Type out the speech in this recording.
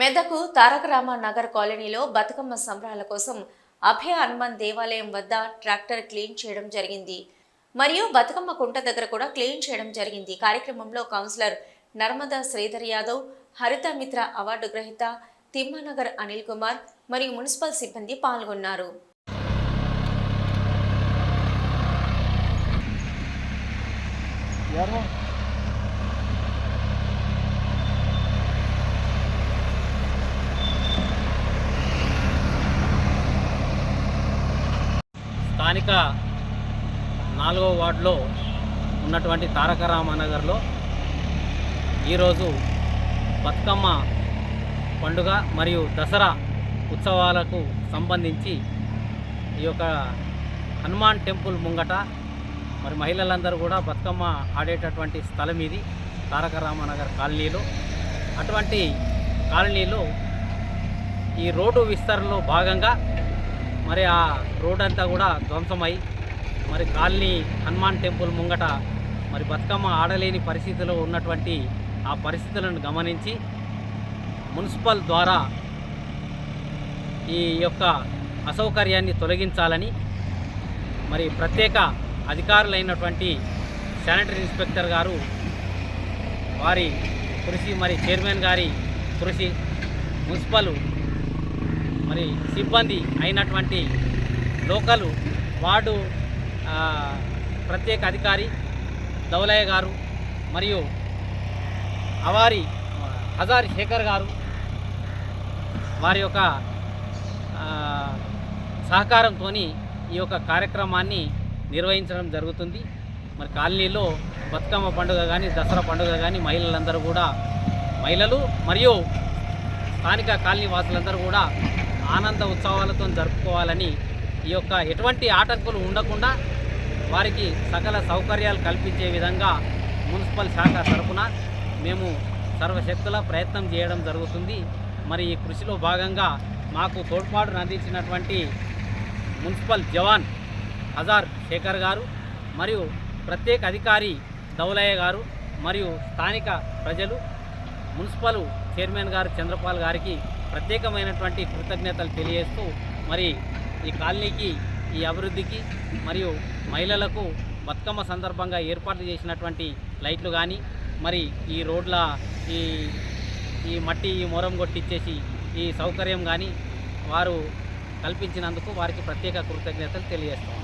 మెదకు తారక రామ నగర్ కాలనీలో బతుకమ్మ సంబరాల కోసం అభయ హనుమాన్ దేవాలయం వద్ద ట్రాక్టర్ క్లీన్ చేయడం జరిగింది. మరియు బతుకమ్మ కుంట దగ్గర కూడా క్లీన్ చేయడం జరిగింది. కార్యక్రమంలో కౌన్సిలర్ నర్మదా శ్రీధర్ యాదవ్ హరిత మిత్ర అవార్డు గ్రహీత తిమ్మానగర్ అనిల్ కుమార్ మరియు మున్సిపల్ సిబ్బంది పాల్గొన్నారు. Yeah, స్థానిక నాలుగవ వార్డులో ఉన్నటువంటి తారక రామనగర్లో ఈరోజు బతుకమ్మ పండుగ మరియు దసరా ఉత్సవాలకు సంబంధించి ఈ యొక్క హనుమాన్ టెంపుల్ ముంగట మరి మహిళలందరూ కూడా బతుకమ్మ ఆడేటటువంటి స్థలం ఇది తారక రామనగర్ కాలనీలో. అటువంటి కాలనీలో ఈ రోడ్డు విస్తరణలో భాగంగా మరి ఆ రోడ్ అంతా కూడా ధ్వంసమై మరి కాలనీ హనుమాన్ టెంపుల్ ముంగట మరి బతుకమ్మ ఆడలేని పరిస్థితిలో ఉన్నటువంటి ఆ పరిస్థితులను గమనించి మున్సిపల్ ద్వారా ఈ యొక్క అసౌకర్యాన్ని తొలగించాలని మరి ప్రత్యేక అధికారులైనటువంటి శానిటరీ ఇన్స్పెక్టర్ గారు వారి కృషి మరి చైర్మన్ గారి కృషి మున్సిపల్ మరి సిబ్బంది అయినటువంటి లోకల్ వార్డు ప్రత్యేక అధికారి దౌలయ్య గారు మరియు అవారి హజారి శేఖర్ గారు వారి యొక్క సహకారంతో ఈ యొక్క కార్యక్రమాన్ని నిర్వహించడం జరుగుతుంది. మరి కాలనీలో బతుకమ్మ పండుగ కానీ దసరా పండుగ కానీ మహిళలందరూ కూడా మహిళలు మరియు స్థానిక కాలనీ వాసులందరూ కూడా ఆనంద ఉత్సవాలతో జరుపుకోవాలని ఈ యొక్క ఎటువంటి ఆటంకులు ఉండకుండా వారికి సకల సౌకర్యాలు కల్పించే విధంగా మున్సిపల్ శాఖ తరఫున మేము సర్వశక్తుల ప్రయత్నం చేయడం జరుగుతుంది. మరి ఈ కృషిలో భాగంగా మాకు తోడ్పాటును అందించినటువంటి మున్సిపల్ జవాన్ హజార్ శేఖర్ గారు మరియు ప్రత్యేక అధికారి దౌలయ్య గారు మరియు స్థానిక ప్రజలు మున్సిపల్ చైర్మన్ గారు చంద్రపాల్ గారికి ప్రత్యేకమైనటువంటి కృతజ్ఞతలు తెలియజేస్తూ మరి ఈ కాలనీకి ఈ అభివృద్ధికి మరియు మహిళలకు బతుకమ్మ సందర్భంగా ఏర్పాటు చేసినటువంటి లైట్లు కానీ మరి ఈ రోడ్ల ఈ ఈ మట్టి ఈ మొరం కొట్టిచ్చేసి ఈ సౌకర్యం కానీ వారు కల్పించినందుకు వారికి ప్రత్యేక కృతజ్ఞతలు తెలియజేస్తాం